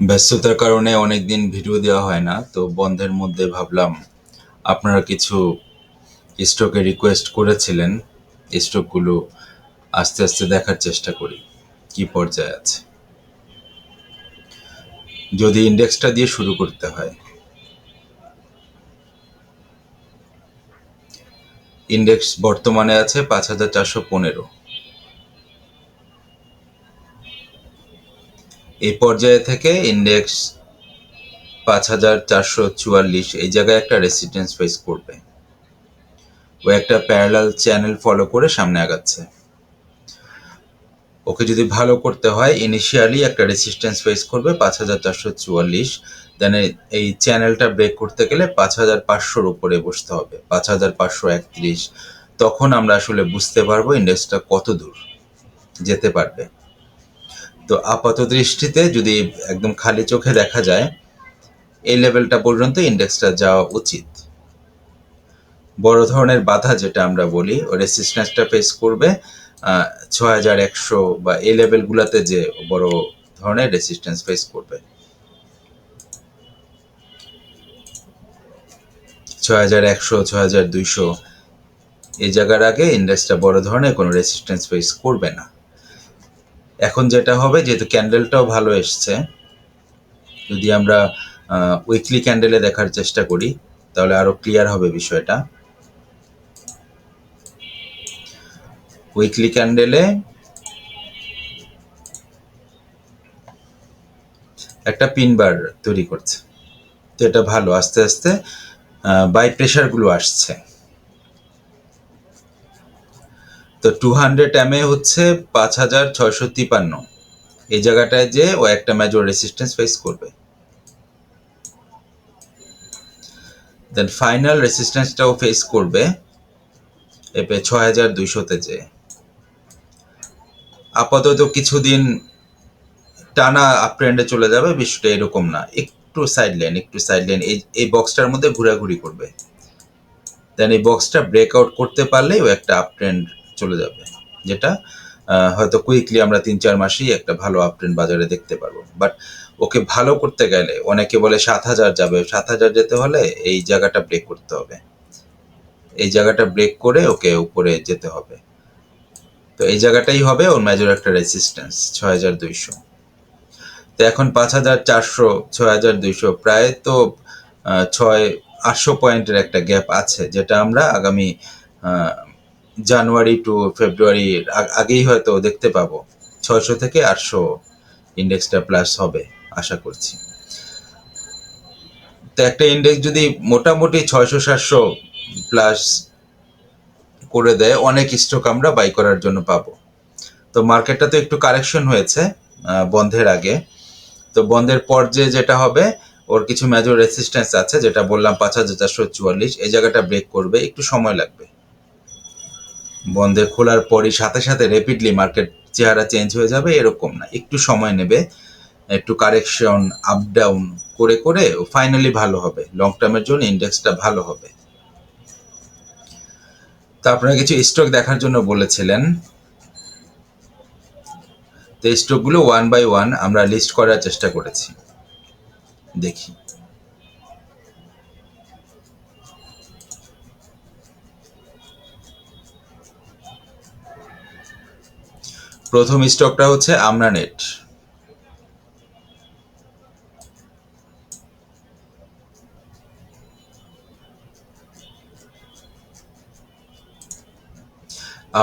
ব্যস্ততার কারণে অনেকদিন ভিডিও দেওয়া হয় না, তো বন্ধের মধ্যে ভাবলাম আপনারা কিছু স্টকে রিকোয়েস্ট করেছিলেন স্টকগুলো আস্তে আস্তে দেখার চেষ্টা করি, কি পর্যায়ে আছে। যদি ইন্ডেক্সটা দিয়ে শুরু করতে হয়। ইন্ডেক্স বর্তমানে আছে পাঁচ হাজার চারশো পনেরো। এই পর্যায়ে থেকে ইন্ডেক্স পাঁচ হাজার চারশো চুয়াল্লিশ, এই জায়গায় একটা রেসিডেন্স ফেস করবে। ও একটা প্যারালাল চ্যানেল ফলো করে সামনে আগাচ্ছে। ওকে যদি ভালো করতে হয় ইনিশিয়ালি একটা রেসিস্ট্যান্স ফেস করবে পাঁচ হাজার চারশো চুয়াল্লিশ দেন এই চ্যানেলটা ব্রেক করতে গেলে পাঁচ হাজার পাঁচশোর উপরে বসতে হবে, পাঁচ হাজার পাঁচশো একত্রিশ। তখন আমরা আসলে বুঝতে পারব ইন্ডেক্সটা কত দূর যেতে পারবে। তো আপাত দৃষ্টিতে যদি একদম খালি চোখে দেখা যায়, এই লেভেলটা পর্যন্ত ইন্ডেক্সটা যাওয়া উচিত। বড় ধরনের বাধা যেটা আমরা বলি রেসিস্ট্যান্সটা ফেস করবে ছয় হাজার একশো বা এই লেভেলগুলোতে যে বড় ধরনের রেসিস্ট্যান্স ফেস করবে। ছয় হাজার একশো, ছয় হাজার দুইশো, এই জায়গার আগে ইন্ডেক্সটা বড় ধরনের কোনো রেসিস্ট্যান্স ফেস করবে না। এখন যেটা হবে, যেহেতু ক্যান্ডেলটাও ভালো এসছে, যদি আমরা উইকলি ক্যান্ডেলে দেখার চেষ্টা করি, তাহলে আরও ক্লিয়ার হবে বিষয়টা। উইকলি ক্যান্ডেলে একটা পিনবার তৈরি করছে। তো এটা ভালো, আস্তে আস্তে বাই প্রেশারগুলো আসছে। তো টু হান্ড্রেড এম এ হচ্ছে পাঁচ হাজার ছয়শো তিপান্ন। এই জায়গাটায় যে ও একটা মেজর রেসিস্ট্যান্স ফেস করবে। দেন ফাইনাল রেসিস্ট্যান্সটাও ফেস করবে এপে ছয় হাজার দুইশোতে যে। আপাতত কিছুদিন টানা আপট্রেন্ডে চলে যাবে, বিষয়টা এরকম না। একটু সাইড লাইন একটু সাইড লাইন এই এই বক্সটার মধ্যে ঘোরাঘুরি করবে। দেন এই বক্সটা ব্রেকআউট করতে পারলেই ও একটা আপট্রেন্ড চলে যাবে, যেটা হয়তো কুইকলি আমরা তিন চার মাসেই একটা ভালো আপট্রেন্ড বাজারে দেখতে পারব। বাট ওকে ভালো করতে গেলে অনেকে বলে সাত হাজার যাবে, সাত হাজার যেতে হলে এই জায়গাটা ব্রেক করতে হবে। এই জায়গাটা ব্রেক করে ওকে উপরে যেতে হবে। তো এই জায়গাটাই হবে ওর মেজর একটা রেসিস্ট্যান্স ছয় হাজার দুইশো। তো এখন পাঁচ হাজার চারশো, ছয় হাজার দুইশো, প্রায় তো ছয়, আটশো পয়েন্টের একটা গ্যাপ আছে, যেটা আমরা আগামী জানুয়ারি টু ফেব্রুয়ারির আগেই হয়তো দেখতে পাবো। ছয়শো থেকে আটশো ইন্ডেক্সটা প্লাস হবে, আশা করছি। তো একটা ইন্ডেক্স যদি মোটামুটি ছয়শো, সাতশো প্লাস করে দেয়, অনেক স্টক আমরা বাই করার জন্য পাবো। তো মার্কেটটা তো একটু কারেকশন হয়েছে বন্ধের আগে। তো বন্ধের পর যে যেটা হবে, ওর কিছু মেজর রেসিস্ট্যান্স আছে, যেটা বললাম পাঁচ হাজার চারশো চুয়াল্লিশ, এই জায়গাটা ব্রেক করবে, একটু সময় লাগবে। বন্ধে খোলার পরই সাথে সাথে র্যাপিডলি মার্কেট চেহারা চেঞ্জ হয়ে যাবে, এরকম না। একটু সময় নেবে, একটু কারেকশন আপ ডাউন করে করে ফাইনালি ভালো হবে। লং টার্মের জন্য ইন্ডেক্সটা ভালো হবে। তো আপনারা কিছু স্টক দেখার জন্য বলেছিলেন। তো স্টকগুলো ওয়ান বাই ওয়ান আমরা লিস্ট করার চেষ্টা করেছি। দেখি। প্রথম স্টকটা হচ্ছে আমরানেট।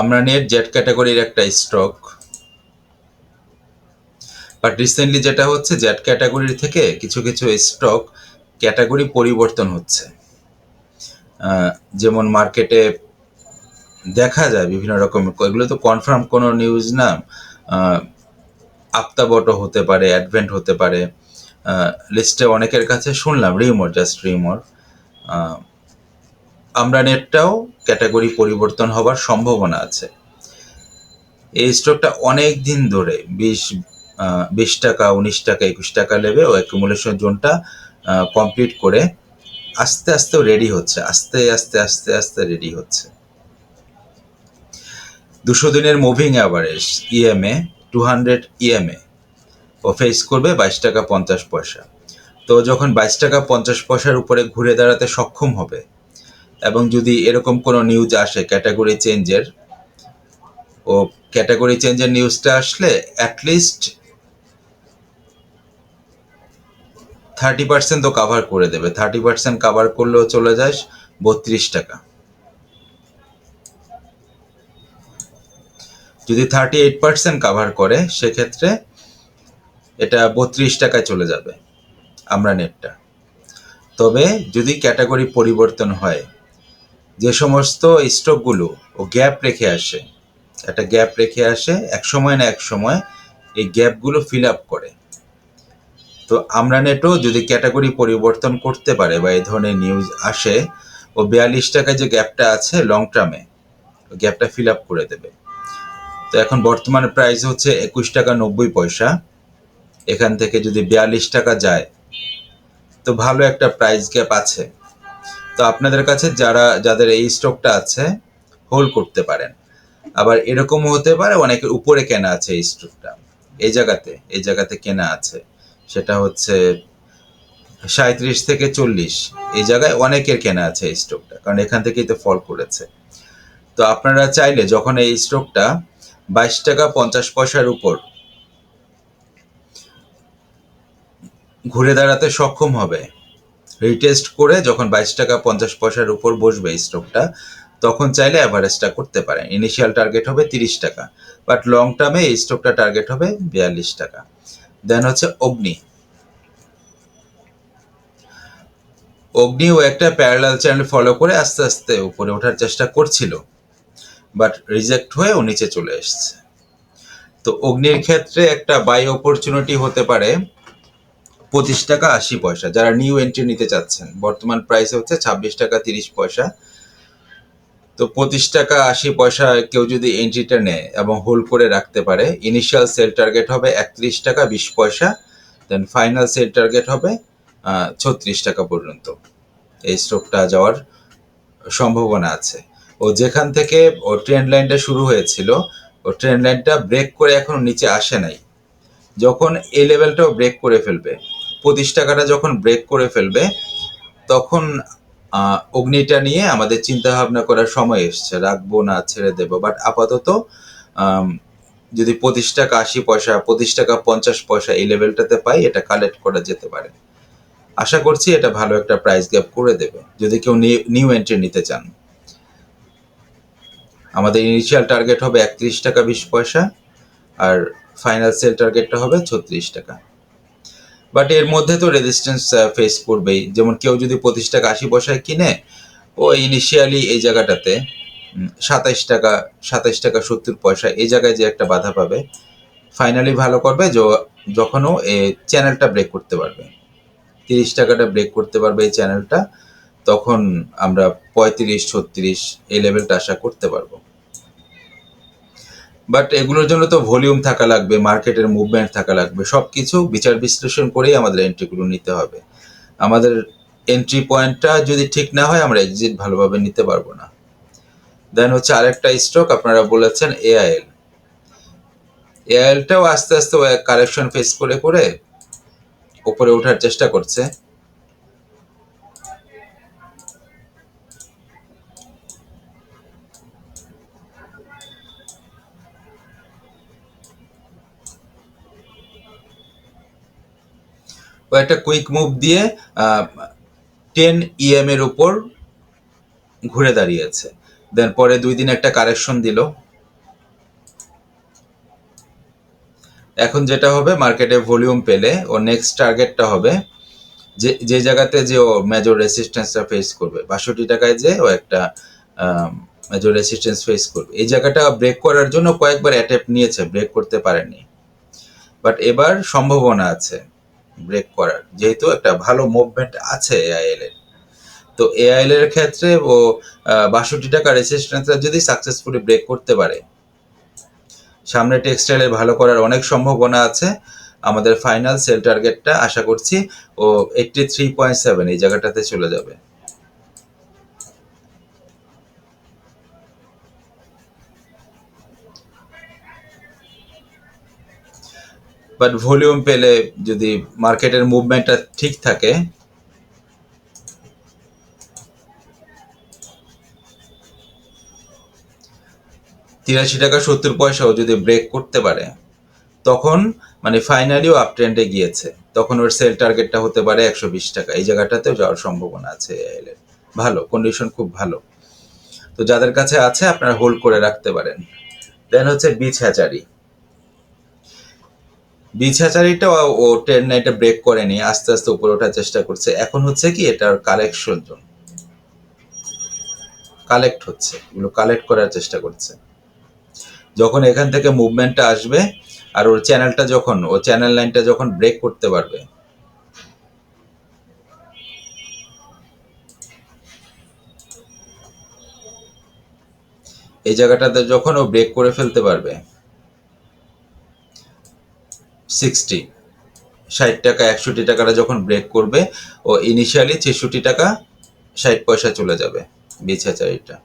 আমরানেট জেট ক্যাটাগরির একটা স্টক। বাট রিসেন্টলি যেটা হচ্ছে জেট ক্যাটাগরির থেকে কিছু কিছু স্টক ক্যাটাগরি পরিবর্তন হচ্ছে। যেমন মার্কেটে দেখা যায় বিভিন্ন রকম। এগুলো তো কনফার্ম কোনো নিউজ না। আপ্তাবট হতে পারে অ্যাডভেন্ট হতে পারে। লিস্টে অনেকের কাছে শুনলাম রিমোর জাস্ট রিমোর আমরা নেটটাও ক্যাটাগরি পরিবর্তন হবার সম্ভাবনা আছে। এই স্টকটা অনেক দিন ধরে, বিশ বিশ টাকা, উনিশ টাকা, একুশ টাকা লেবে ও অ্যাকুমুলেশন জোনটা কমপ্লিট করে আস্তে আস্তে রেডি হচ্ছে, আস্তে আস্তে আস্তে আস্তে রেডি হচ্ছে। দুশো দিনের moving average EMA two hundred EMA ও ফেস করবে বাইশ টাকা পঞ্চাশ পয়সা। তো যখন বাইশ টাকা পঞ্চাশ পয়সার উপরে ঘুরে দাঁড়াতে সক্ষম হবে, এবং যদি এরকম কোনো নিউজ আসে ক্যাটাগরি চেঞ্জের ও ক্যাটাগরি চেঞ্জের নিউজটা আসলে অ্যাটলিস্ট থার্টি পার্সেন্ট তো কাভার করে দেবে। থার্টি পার্সেন্ট কাভার করলেও চলে যায় বত্রিশ টাকা। যদি থার্টি এইট পার্সেন্ট কাভার করে, সেক্ষেত্রে এটা বত্রিশ টাকায় চলে যাবে আমরা নেটটা তবে যদি ক্যাটাগরি পরিবর্তন হয়, যে সমস্ত স্টকগুলো ও গ্যাপ রেখে আসে, একটা গ্যাপ রেখে আসে, এক সময় না এক সময় এই গ্যাপগুলো ফিল আপ করে। তো আমরা নেটও যদি ক্যাটাগরি পরিবর্তন করতে পারে বা এই ধরনের নিউজ আসে, ও বিয়াল্লিশ টাকায় যে গ্যাপটা আছে লং টার্মে গ্যাপটা ফিল আপ করে দেবে। তো এখন বর্তমানে প্রাইস হচ্ছে একুশ টাকা নব্বই পয়সা। এখান থেকে যদি বিয়াল্লিশ টাকা যায়, তো ভালো একটা প্রাইস গ্যাপ আছে। তো আপনাদের কাছে যারা, যাদের এই স্টকটা আছে হোল্ড করতে পারেন। আবার এরকমও হতে পারে, অনেকের উপরে কেনা আছে এই স্টকটা এই জায়গাতে এই জায়গাতে কেনা আছে। সেটা হচ্ছে সাঁত্রিশ থেকে চল্লিশ। এই জায়গায় অনেকের কেনা আছে এই স্টকটা কারণ এখান থেকেই তো ফল করেছে। তো আপনারা চাইলে যখন এই স্টকটা বাইশ টাকা পঞ্চাশ পয়সার উপর। ঘুরে দাঁড়াতে সক্ষম হবে। রিটেস্ট করে যখন বাইশ টাকা পঞ্চাশ পয়সার উপর বসবে স্টকটা তখন চাইলে অ্যাভারেজটা করতে পারেন। ইনিশিয়াল টার্গেট হবে তিরিশ টাকা বাট লং টার্মে এই স্টকটা টার্গেট হবে বিয়াল্লিশ টাকা। দেন হচ্ছে অগ্নি। অগ্নিও একটা প্যারালাল চ্যানেল ফলো করে আস্তে আস্তে উপরে ওঠার চেষ্টা করছিল। বাট রিজেক্ট হয়ে ও নিচে চলে এসছে। তো অগ্নির ক্ষেত্রে একটা বাই অপরচুনিটি হতে পারে পঁচিশ টাকা আশি পয়সা। যারা নিউ এন্ট্রি নিতে চাচ্ছেন, বর্তমান প্রাইস হচ্ছে ছাব্বিশ টাকা তিরিশ পয়সা। তো পঁচিশ টাকা আশি পয়সা কেউ যদি এন্ট্রিটা নেয় এবং হোল্ড করে রাখতে পারে ইনিশিয়াল সেল টার্গেট হবে একত্রিশ টাকা বিশ পয়সা দেন ফাইনাল সেল টার্গেট হবে ছত্রিশ টাকা পর্যন্ত। এই স্টকটা যাওয়ার সম্ভাবনা আছে। ও যেখান থেকে ও ট্রেন্ড লাইনটা শুরু হয়েছিল, ও ট্রেন্ড লাইনটা ব্রেক করে এখনও নিচে আসে নাই। যখন এই লেভেলটাও ব্রেক করে ফেলবে, পঁচিশ টাকাটা যখন ব্রেক করে ফেলবে, তখন অগ্নিটা নিয়ে আমাদের চিন্তা ভাবনা করার সময় এসছে, রাখব না, ছেড়ে দেব। বাট আপাতত যদি পঁচিশ টাকা, আশি পয়সা, পঁচিশ টাকা, পঞ্চাশ পয়সা এই লেভেলটাতে পাই, এটা কালেক্ট করা যেতে পারে। আশা করছি এটা ভালো একটা প্রাইস গ্যাপ করে দেবে। যদি কেউ নিউ এন্ট্রি নিতে চান। আমাদের ইনিশিয়াল টার্গেট হবে একত্রিশ টাকা বিশ পয়সা, আর ফাইনাল সেল টার্গেটটা হবে ছত্রিশ টাকা। বাট এর মধ্যে তো রেজিস্ট্যান্স ফেস করবেই। যেমন কেউ যদি পঁচিশ টাকা আশি পয়সায় কিনে, ও ইনিশিয়ালি এই জায়গাটাতে সাতাইশ টাকা সাতাইশ টাকা সত্তর পয়সা, এই জায়গায় যে একটা বাধা পাবে ফাইনালি ভালো করবে যখনও এই চ্যানেলটা ব্রেক করতে পারবে। তিরিশ টাকাটা ব্রেক করতে পারবে এই চ্যানেলটা তখন আমরা পঁয়ত্রিশ, ছত্রিশ, এই লেভেলটা আশা করতে পারব। বাট এগুলোর জন্য তো ভলিউম থাকা লাগবে মার্কেটের মুভমেন্ট থাকা লাগবে সব কিছু বিচার বিশ্লেষণ করেই আমাদের এন্ট্রিগুলো নিতে হবে। আমাদের এন্ট্রি পয়েন্টটা যদি ঠিক না হয়, আমরা এক্সিট ভালোভাবে নিতে পারব না। দেন হচ্ছে আরেকটা স্টক আপনারা বলেছেন এআইএল এআইএলটাও আস্তে আস্তে কারেকশন ফেস করে করে উপরে ওঠার চেষ্টা করছে। ও একটা কুইক মুভ দিয়ে টেন ইএম এর উপর ঘুরে দাঁড়িয়েছে। দেন পরে দুই দিন একটা কারেকশন দিল। এখন যেটা হবে মার্কেটে ভলিউম পেলে ও নেক্সট টার্গেটটা হবে যে যে জায়গাতে যে ও মেজর রেসিস্ট্যান্সটা ফেস করবে, বাষট্টি টাকায় যে ও একটা মেজর রেসিস্ট্যান্স ফেস করবে। এই জায়গাটা ব্রেক করার জন্য কয়েকবার অ্যাটেম্প নিয়েছে ব্রেক করতে পারেনি। বাট এবার সম্ভাবনা আছে। ব্রেক করার। যেহেতু একটা ভালো মুভমেন্ট আছে এআইএল এর। তো এআইএল এর ক্ষেত্রে ও বাষট্টি টাকা রেসিস্ট্যান্সটা যদি সাকসেসফুলি ব্রেক করতে পারে, সামনে টেক্সটাইলে ভালো করার অনেক সম্ভাবনা আছে। আমাদের ফাইনাল সেল টার্গেটটা আশা করছি ও এইটটি থ্রি পয়েন্ট সেভেন এই জায়গাটাতে চলে যাবে। বাট ভলিউম পেলে যদি মার্কেটের মুভমেন্টটা ঠিক থাকে, তিরাশি টাকা সত্তর পয়সাও যদি ব্রেক করতে পারে, তখন মানে ফাইনালিও আপ ট্রেন্ডে গিয়েছে। তখন ওর সেল টার্গেটটা হতে পারে একশো বিশ টাকা। এই জায়গাটাতেও যাওয়ার সম্ভাবনা আছে এর। ভালো কন্ডিশন খুব ভালো। তো যাদের কাছে আছে, আপনারা হোল্ড করে রাখতে পারেন। দেন হচ্ছে বিচ হ্যাচারি। বিচ হ্যাচারিটা ও টেন নাইটে ব্রেক করেনি, আস্তে আস্তে উপরে ওঠার চেষ্টা করছে। এখন হচ্ছে কি, এটার কালেকশন জোন কালেক্ট হচ্ছে, এগুলো কালেক্ট করার চেষ্টা করছে। যখন এখান থেকে মুভমেন্টটা আসবে, আর ওর চ্যানেলটা যখন, ও চ্যানেল লাইনটা যখন ব্রেক করতে পারবে, এই জায়গাটাতে যখন ও ব্রেক করে ফেলতে পারবে সিক্সটি ষাট টাকা, একষট্টি টাকাটা যখন ব্রেক করবে, ও ইনিশিয়ালি ছেষট্টি টাকা, ষাট পয়সা চলে যাবে বিছাচারিটা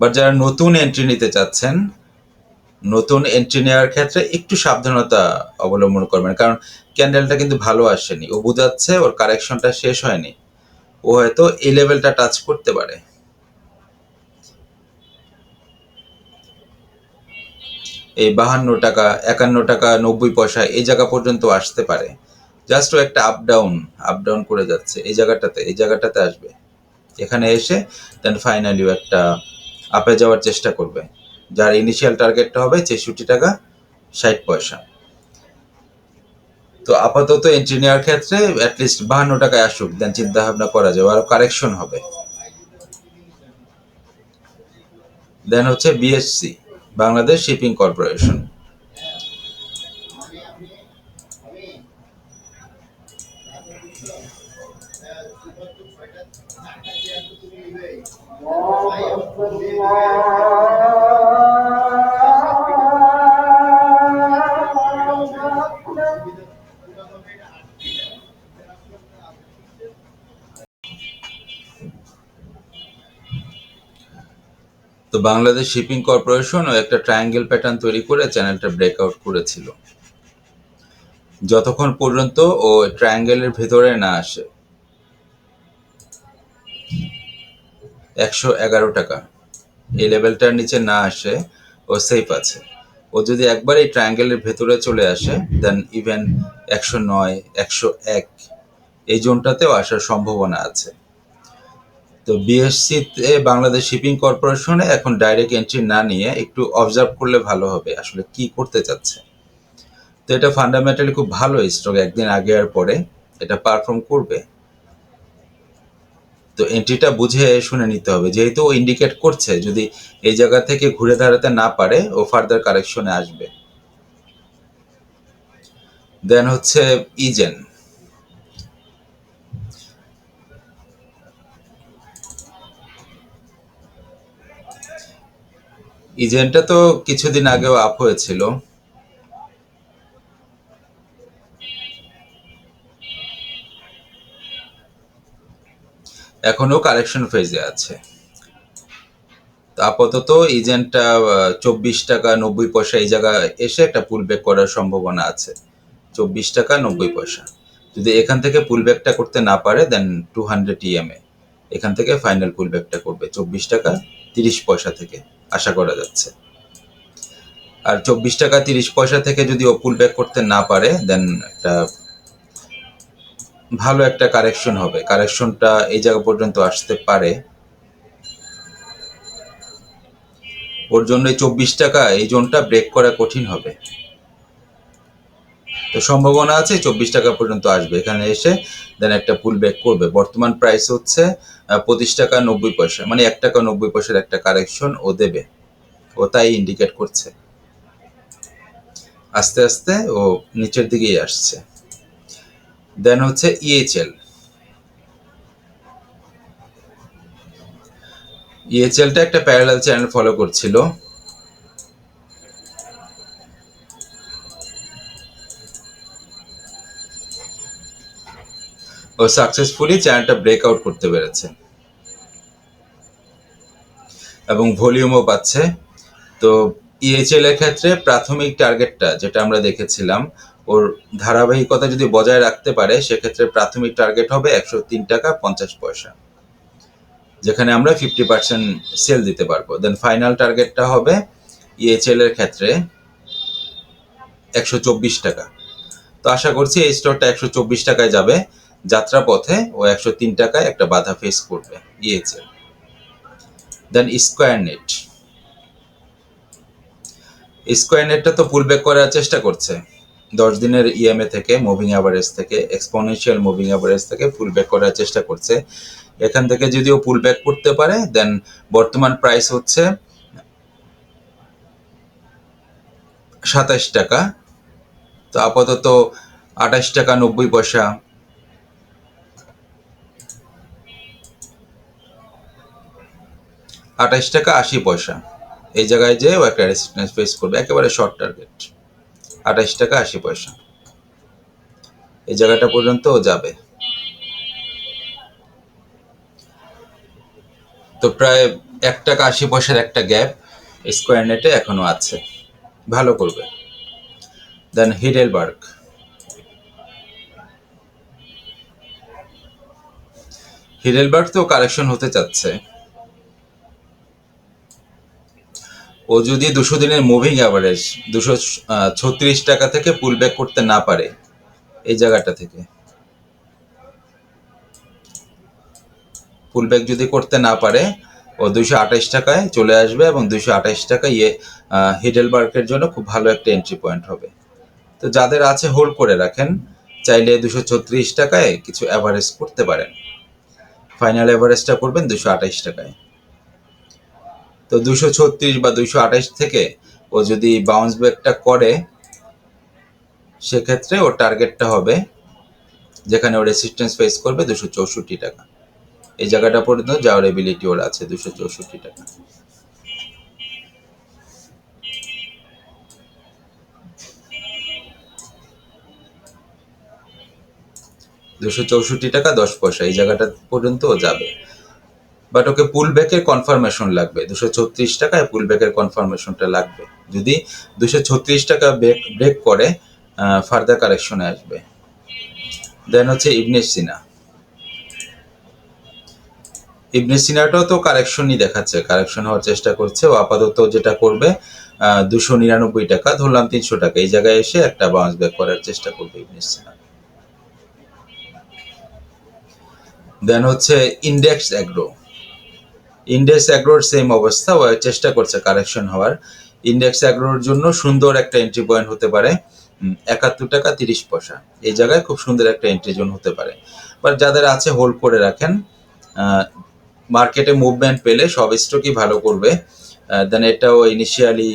বাট যারা নতুন এন্ট্রি নিতে চাচ্ছেন, নতুন এন্ট্রি নেওয়ার ক্ষেত্রে একটু সাবধানতা অবলম্বন করবেন। কারণ ক্যান্ডেলটা কিন্তু ভালো আসেনি। ও বোঝাচ্ছে ওর কারেকশনটা শেষ হয়নি। ও হয়তো এই লেভেলটা টাচ করতে পারে। এই বাহান্ন টাকা, একান্ন টাকা, নব্বই পয়সা এই জায়গা পর্যন্ত আসতে পারে। জাস্ট ও একটা আপ ডাউন আপ ডাউন করে যাচ্ছে এই জায়গাটাতে এই জায়গাটাতে আসবে। এখানে এসে দেন ফাইনালিও একটা আপে যাওয়ার চেষ্টা করবে। যার ইনিশিয়াল টার্গেটটা হবে ছেষট্টি টাকা, ষাট পয়সা। তো আপাতত এন্ট্রি নেওয়ার ক্ষেত্রে অ্যাটলিস্ট বাহান্ন টাকায় আসুক দেন চিন্তা ভাবনা করা যাবে। আর কারেকশন হবে। দেন হচ্ছে বিএসসি বাংলাদেশ শিপিং কর্পোরেশন। তো বাংলাদেশ শিপিং কর্পোরেশন ও একটা ট্রায়াঙ্গেল প্যাটার্ন তৈরি করে চ্যানেলটা ব্রেকআউট করেছিল। যতক্ষণ পর্যন্ত ও ট্রায়াঙ্গেলের ভেতরে না আসে। একশো এগারো টাকা। এই লেভেলটার নিচে না আসে, ও সেফ আছে। ও যদি একবার এই ট্রায়াঙ্গেলের ভেতরে চলে আসে দেন ইভেন একশো নয়, একশো এক, এই জোনটাতেও আসার সম্ভাবনা আছে। তো বিএসসিতে বাংলাদেশ শিপিং কর্পোরেশনে এখন ডাইরেক্ট এন্ট্রি না নিয়ে একটু অবজার্ভ করলে ভালো হবে, আসলে কি করতে চাচ্ছে? তো এটা ফান্ডামেন্টালি খুব ভালো স্টক একদিন আগে আর পরে এটা পারফর্ম করবে। তো এন্ট্রিটা বুঝে শুনে নিতে হবে, যেহেতু ও ইন্ডিকেট করছে, যদি এই জায়গা থেকে ঘুরে দাঁড়াতে না পারে, ও ফার্দার কারেকশনে আসবে। দেন হচ্ছে ইজেন ইজেনটা তো কিছুদিন আগেও আপ হয়েছিল। এখনও কারেকশন ফেজে আছে। আপাতত ইজেন্টটা চব্বিশ টাকা নব্বই পয়সা এই জায়গায় এসে একটা পুল ব্যাক করার সম্ভাবনা আছে। চব্বিশ টাকা নব্বই পয়সা। যদি এখান থেকে পুল ব্যাকটা করতে না পারে দেন টু হান্ড্রেড ইএমএ এখান থেকে ফাইনাল পুল ব্যাকটা করবে। চব্বিশ টাকা তিরিশ পয়সা থেকে। আশা করা যাচ্ছে। আর চব্বিশ টাকা তিরিশ পয়সা থেকে যদি ও পুল ব্যাক করতে না পারে দেন একটা ভালো একটা কারেকশন হবে। কারেকশনটা এই জায়গা পর্যন্ত আসতে পারে। ওর জন্য চব্বিশ টাকা এই জোনটা ব্রেক করা কঠিন হবে। তো সম্ভাবনা আছে, চব্বিশ টাকা পর্যন্ত আসবে। এখানে এসে দেন একটা পুল ব্যাক করবে। বর্তমান প্রাইস হচ্ছে পঁচিশ টাকা নব্বই পয়সা মানে এক টাকা নব্বই পয়সার একটা কারেকশন ও দেবে। ও তাই ইন্ডিকেট করছে। আস্তে আস্তে ও নিচের দিকেই আসছে। দেন হচ্ছে ইএচএল ইএচএলটা একটা প্যারালাল চ্যানেল ফলো করছিল। সাকসেসফুলি চ্যানেলটা ব্রেকআউট করতে পেরেছে। এবং ভলিউমও পাচ্ছে। তো ইএচএল এর ক্ষেত্রে প্রাথমিক টার্গেটটা যেটা আমরা দেখেছিলাম, ওর ধারাবাহিকতা যদি বজায় রাখতে পারে, সেক্ষেত্রে প্রাথমিক টার্গেট হবে একশো তিন টাকা পঞ্চাশ পয়সা। যেখানে আমরা ফিফটি পার্সেন্ট সেল দিতে পারব। দেন ফাইনাল টার্গেটটা হবে ইএচএল এর ক্ষেত্রে একশো চব্বিশ টাকা। তো আশা করছি এই স্টোরটা একশো চব্বিশ টাকায় যাবে। যাত্রা পথে ও একশো তিন টাকায় একটা বাধা ফেস করবে EHL then square net square নেটটা তো পুল ব্যাক করার চেষ্টা করছে। দশ দিনের ইএমএ থেকে মুভিং অ্যাভারেজ থেকে এক্সপোনেনশিয়াল মুভিং অ্যাভারেজ থেকে পুল ব্যাক করার চেষ্টা করছে। এখান থেকে যদিও পুল ব্যাক করতে পারে দেন বর্তমান প্রাইস হচ্ছে সাতাশ টাকা। তো আপাতত আঠাশ টাকা নব্বই পয়সা আঠাশ টাকা আশি পয়সা। এই জায়গায় যে ও একটা রেসিস্টেন্স ফেস করবে, একেবারে শর্ট টার্গেট আঠাশ টাকা আশি পয়সা। এই জায়গাটা পর্যন্ত ও যাবে। তো প্রায় এক টাকা আশি পয়সার একটা গ্যাপ স্কোয়ার নেটে এখনও আছে। ভালো করবে। দেন হিডেলবার্গ হিডেলবার্গ তো কালেকশন হতে চাচ্ছে। ও যদি দুশো দিনের মুভিং অ্যাভারেজ দুশো ছত্রিশ টাকা থেকে পুল ব্যাক করতে না পারে এই জায়গাটা থেকে। পুল ব্যাক যদি করতে না পারে, ও দুইশো আঠাশ টাকায় চলে আসবে এবং দুইশো আঠাশ টাকা ইয়ে হিডেলবার্গের জন্য খুব ভালো একটা এন্ট্রি পয়েন্ট হবে। তো যাদের আছে হোল্ড করে রাখেন, চাইলে দুশো ছত্রিশ টাকায় কিছু অ্যাভারেজ করতে পারেন। ফাইনাল অ্যাভারেজটা করবেন দুশো আঠাশ টাকায়। তো দুশো ছত্রিশ বা দুশো আঠাশ থেকে ও যদি বাউন্স ব্যাকটা করে, সেক্ষেত্রে ওর টার্গেটটা হবে যেখানে ও রেসিস্টেন্স ফেস করবে দুশো চৌষট্টি টাকা। এই জায়গাটা পর্যন্ত যাওয়ার এবিলিটি ওর আছে দুশো চৌষট্টি টাকা। দুশো চৌষট্টি টাকা দশ পয়সা, এই জায়গাটা পর্যন্ত ও যাবে। বাট ওকে পুল ব্যাকের কনফার্মেশন লাগবে। দুশো ছত্রিশ টাকায় পুল ব্যাকের কনফার্মেশনটা লাগবে। যদি দুশো ছত্রিশ টাকা ব্রেক ব্রেক করে ফার্দার কারেকশনে আসবে। দেন হচ্ছে ইবনেস সিনা ইবনেস সিনাটাও তো কারেকশনই দেখাচ্ছে। কারেকশন হওয়ার চেষ্টা করছে। ও আপাতত যেটা করবে দুশো নিরানব্বই টাকা, ধরলাম তিনশো টাকা। এই জায়গায় এসে একটা বাউন্স ব্যাক করার চেষ্টা করবে ইবনেস সিনা দেন হচ্ছে ইন্ডেক্স অ্যাগ্রো ইন্ডেক্স অ্যাগ্রোর সেম অবস্থা চেষ্টা করছে কারেকশন হওয়ার। ইন্ডেক্স অ্যাগ্রোর জন্য সুন্দর একটা এন্ট্রি পয়েন্ট হতে পারে একাত্তর টাকা তিরিশ পয়সা। এই জায়গায় খুব সুন্দর একটা এন্ট্রি জোন হতে পারে। বাট যাদের আছে হোল্ড করে রাখেন। মার্কেটে মুভমেন্ট পেলে সব স্টকই ভালো করবে। দেন এটাও ইনিশিয়ালি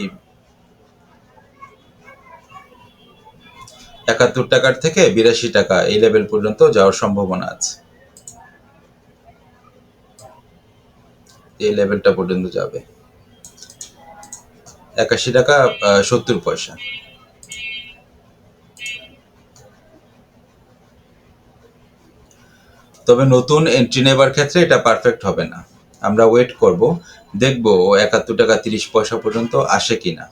একাত্তর টাকার থেকে বিরাশি টাকা এই লেভেল পর্যন্ত যাওয়ার সম্ভাবনা আছে। এই লেভেলটা পর্যন্ত যাবে। একাশি টাকা সত্তর পয়সা। তবে নতুন এন্ট্রি নেবার ক্ষেত্রে এটা পারফেক্ট হবে না। আমরা ওয়েট করব, দেখব একাত্তর টাকা তিরিশ পয়সা পর্যন্ত আসে কিনা।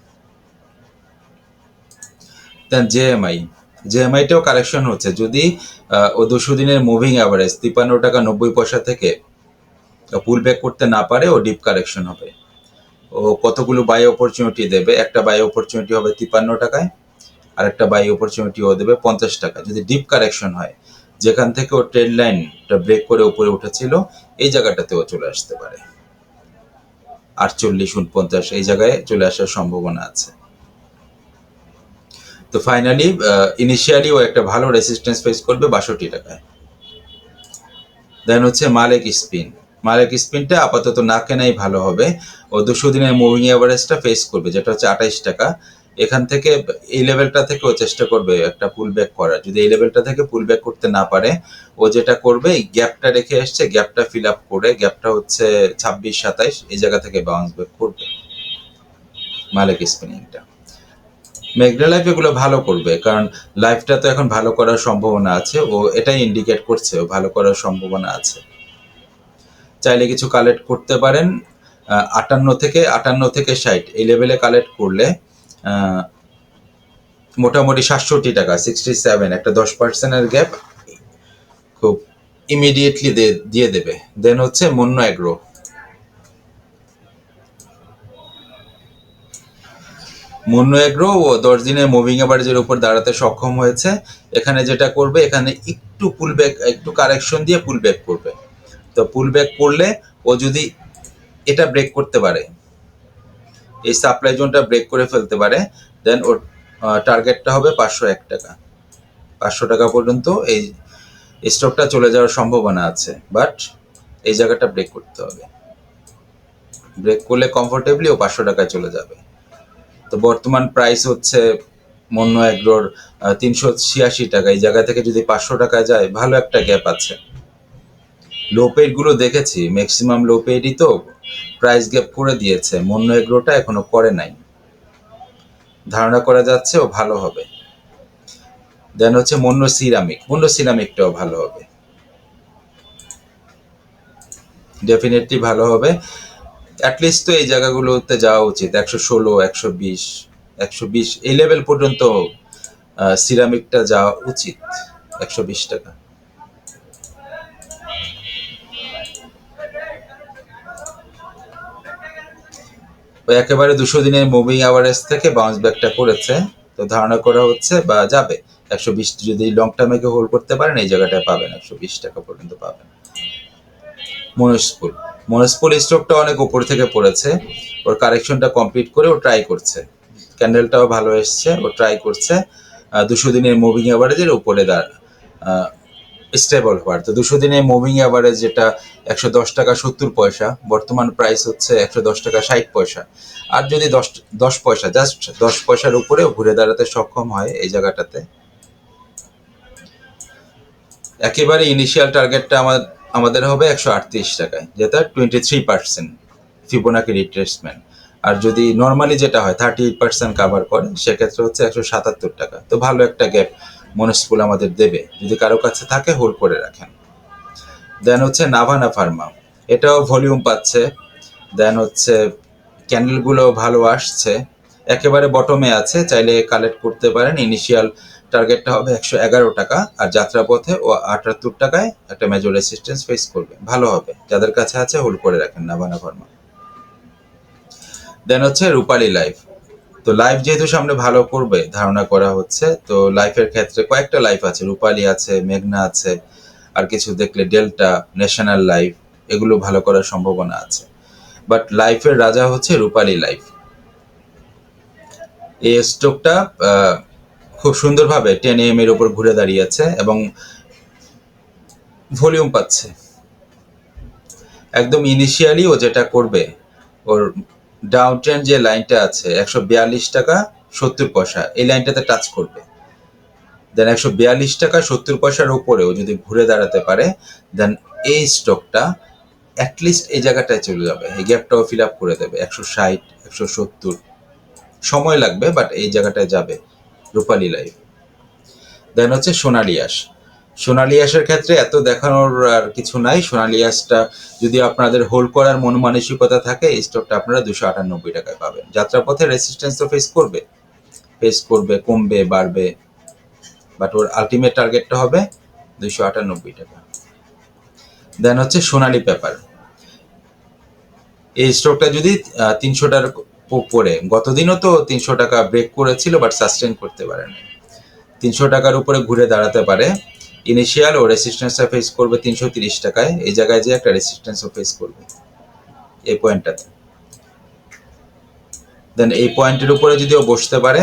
দেন জেএমআই জেএমআইটাও কারেকশন হচ্ছে। যদি ও দুশো দিনের মুভিং অ্যাভারেজ তিপ্পান্ন টাকা নব্বই পয়সা থেকে পুল ব্যাক করতে না পারে, ও ডিপ কারেকশন হবে। ও কতগুলো বাই অপরচুনিটি দেবে? একটা বাই অপরচুনিটি হবে তিপ্পান্ন টাকায়, আর একটা বাই অপরচুনিটি ও দেবে পঞ্চাশ টাকা যদি ডিপ কারেকশন হয়, যেখান থেকে ও ট্রেড লাইনটা ব্রেক করে উপরে উঠেছিল, এই জায়গাটাতেও চলে আসতে পারে। আটচল্লিশ, উনপঞ্চাশ, এই জায়গায় চলে আসার সম্ভাবনা আছে। তো ফাইনালি ইনিশিয়ালি ও একটা ভালো রেসিস্টেন্স ফেস করবে বাষট্টি টাকায়। দেন হচ্ছে মালেক স্পিন মালেক স্পিনটা আপাতত না কেনাই ভালো হবে। ও দুশো দিনের মুভিং অ্যাভারেজটা ফেস করবে, যেটা হচ্ছে আঠাইশ টাকা। এখান থেকে এই লেভেলটা থেকে ও চেষ্টা করবে একটা পুল ব্যাক করার। যদি এই লেভেলটা থেকে পুল ব্যাক করতে না পারে, ও যেটা করবে, এই গ্যাপটা রেখে এসছে গ্যাপটা ফিল আপ করে গ্যাপটা হচ্ছে ছাব্বিশ, সাতাইশ, এই জায়গা থেকে বাউন্স ব্যাক করবে মালিক স্পিনিংটা মেঘনা লাইফ এগুলো ভালো করবে, কারণ লাইফটা তো এখন ভালো করার সম্ভাবনা আছে, ও এটাই ইন্ডিকেট করছে, ও ভালো করার সম্ভাবনা আছে। চাইলে কিছু কালেক্ট করতে পারেন আটান্ন থেকে আটান্ন থেকে ষাট, এই লেভেলে কালেক্ট করলে মোটামুটি সাতষট্টি টাকা সিক্সটি সেভেন একটা দশ পার্সেন্টের গ্যাপ খুব ইমিডিয়েটলি দিয়ে দেবে। দেন হচ্ছে মন্য অ্যাগ্রো মন্য এগ্রো ও দশ দিনের মুভিং অ্যাভারেজের উপর দাঁড়াতে সক্ষম হয়েছে। এখানে যেটা করবে, এখানে একটু পুল ব্যাক একটু কারেকশন দিয়ে পুল ব্যাক করবে। তো পুল ব্যাক করলে ও যদি এটা ব্রেক করতে পারে, এই সাপ্লাই জোনটা ব্রেক করে ফেলতে পারে দেন ওর টার্গেটটা হবে পাঁচশো এক টাকা। পাঁচশো টাকা পর্যন্ত এই স্টকটা চলে যাওয়ার সম্ভাবনা আছে বাট এই জায়গাটা ব্রেক করতে হবে। ব্রেক করলে কমফোর্টেবলি ও পাঁচশো টাকায় চলে যাবে। তো বর্তমান প্রাইস হচ্ছে মন্য এগ্রোর তিনশো ছিয়াশি টাকা। এই জায়গা থেকে যদি পাঁচশো টাকা যায়, ভালো একটা গ্যাপ আছে। লো গুলো দেখেছি ম্যাক্সিমাম লো পেডই তো প্রাইস গ্যাপ করে দিয়েছে, মন্য এগ্রোটা এখনও করে নাই। ধারণা করা যাচ্ছে ও ভালো হবে। দেন হচ্ছে মন্য সিরামিক মন্য সিরামিকটাও ভালো হবে। ডেফিনেটলি ভালো হবে। অ্যাটলিস্ট তো এই জায়গাগুলোতে যাওয়া উচিত, একশো ষোলো, একশো বিশ একশো বিশ, এই লেভেল পর্যন্ত সিরামিকটা যাওয়া উচিত, একশো বিশ টাকা। একেবারে দুশো দিনের মুভিং অ্যাভারেজ থেকে বাউন্স ব্যাকটা করেছে। তো ধারণা করা হচ্ছে বা যাবে। একশো বিশ যদি লং টার্মে কেউ হোল্ড করতে পারেন, এই জায়গাটায় পাবেন। একশো বিশ টাকা পর্যন্ত পাবেন। মনস্কুল মনস্কুল স্টকটা অনেক উপর থেকে পড়েছে। ওর কারেকশনটা কমপ্লিট করে ও ট্রাই করছে। ক্যান্ডেলটাও ভালো এসছে, ও ট্রাই করছে। দুশো দিনের মুভিং অ্যাভারেজের উপরে দাঁড় স্টেবল হওয়ার তো দুশো দিনের মুভিং অ্যাভারেজ যেটা একশো দশ টাকা সত্তর পয়সা, বর্তমান প্রাইস হচ্ছে একশো দশ টাকা ষাট পয়সা। আর যদি দশ দশ পয়সা জাস্ট দশ পয়সার উপরেও ঘুরে দাঁড়াতে সক্ষম হয় এই জায়গাটাতে। একেবারে ইনিশিয়াল টার্গেটটা আমার, আমাদের হবে একশো আটত্রিশ টাকায়, যেটা twenty three percent Fibonacci retracement আর যদি নর্মালি যেটা হয় থার্টি এইট পার্সেন্ট কাভার করে, সেক্ষেত্রে হচ্ছে একশো সাতাত্তর টাকা। তো ভালো একটা গ্যাপ মনস্কুল আমাদের দেবে। যদি কারও কাছে থাকে, হোল্ড করে রাখেন। দেন হচ্ছে নাভানা ফার্মা। এটাও ভলিউম পাচ্ছে। দেন হচ্ছে ক্যান্ডেলগুলো ভালো আসছে। একেবারে বটমে আছে। চাইলে কালেক্ট করতে পারেন। ইনিশিয়াল টার্গেটটা হবে একশো এগারো টাকা। আর যাত্রাপথে ও আটাত্তর টাকায় একটা মেজর রেসিস্টেন্স ফেস করবে। ভালো হবে। যাদের কাছে আছে, হোল্ড করে রাখেন নাভানা ফার্মা। দেন হচ্ছে রূপালী লাইফ। তো লাইফ যেহেতু সামনে ভালো করবে, ধারণা করা হচ্ছে, তো লাইফের ক্ষেত্রে কয়েকটা লাইফ আছে, রূপালী আছে, মেঘনা আছে, আর কিছু দেখলে ডেল্টা ন্যাশনাল লাইফ এগুলো ভালো করার সম্ভাবনা আছে। বাট লাইফের রাজা হচ্ছে রূপালী লাইফ এই স্টকটা খুব সুন্দরভাবে টেন এম এর উপর ঘুরে দাঁড়িয়েছে এবং ভলিউম পাচ্ছে। একদম ইনিশিয়ালি ও যেটা করবে, ওর ডাউন ট্রেন্ড যে লাইনটা আছে, একশো বিয়াল্লিশ টাকা সত্তর পয়সা, এই লাইনটাতে টাচ করবে। দেন একশো বিয়াল্লিশ টাকা সত্তর পয়সার উপরেও যদি ঘুরে দাঁড়াতে পারে দেন এই স্টকটা অ্যাটলিস্ট এই জায়গাটায় চলে যাবে। এই গ্যাপটাও ফিল আপ করে দেবে। একশো ষাট, একশো সত্তর সময় লাগবে বাট এই জায়গাটায় যাবে রূপালী লাইফ দেন হচ্ছে সোনালি আশ। সোনালি ক্ষেত্রে এত দেখানোর আর কিছু নাই। সোনালি যদি আপনাদের হোল্ড করার মন মানসিকতা থাকে, এই স্টকটা আপনারা দুশো আটানব্বই টাকায় পাবেন। যাত্রাপথে রেসিস্টেন্স তো ফেস করবে। ফেস করবে, কমবে, বাড়বে। বাট ওর আলটিমেট টার্গেটটা হবে দুইশো আটানব্বই টাকা। দেন হচ্ছে সোনালি পেপার এই স্টকটা যদি তিনশো তিনশোটার উপরে, গতদিনও তো তিনশো টাকা ব্রেক করেছিল বাট সাস্টেন করতে পারেনি। তিনশো টাকার উপরে ঘুরে দাঁড়াতে পারে। ইনিশিয়াল ও রেসিস্টেন্সটা ফেস করবে তিনশো তিরিশ টাকায়। এই জায়গায় যে একটা রেসিস্টেন্সও ফেস করবে এই পয়েন্টটাতে দেন এই পয়েন্টের উপরে যদি ও বসতে পারে,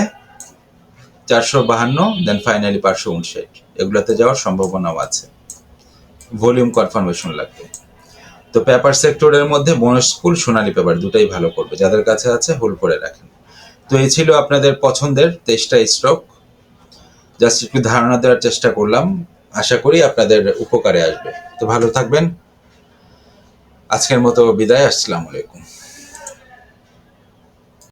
চারশো বাহান্ন দেন ফাইনালি পাঁচশো উনষাট। এগুলোতে যাওয়ার সম্ভাবনাও আছে। ভলিউম কনফার্মেশন লাগবে। তো পেপার সেক্টরের মধ্যে বনস্কুল সোনালী পেপার দুটাই ভালো করবে। যাদের কাছে আছে হোল্ড করে রাখেন। তো এই ছিল আপনাদের পছন্দের তেইশটা স্টক জাস্ট একটু ধারণা দেওয়ার চেষ্টা করলাম। আশা করি আপনাদের উপকারে আসবে। তো ভালো থাকবেন। আজকের মতো বিদায় আসসালামু আলাইকুম।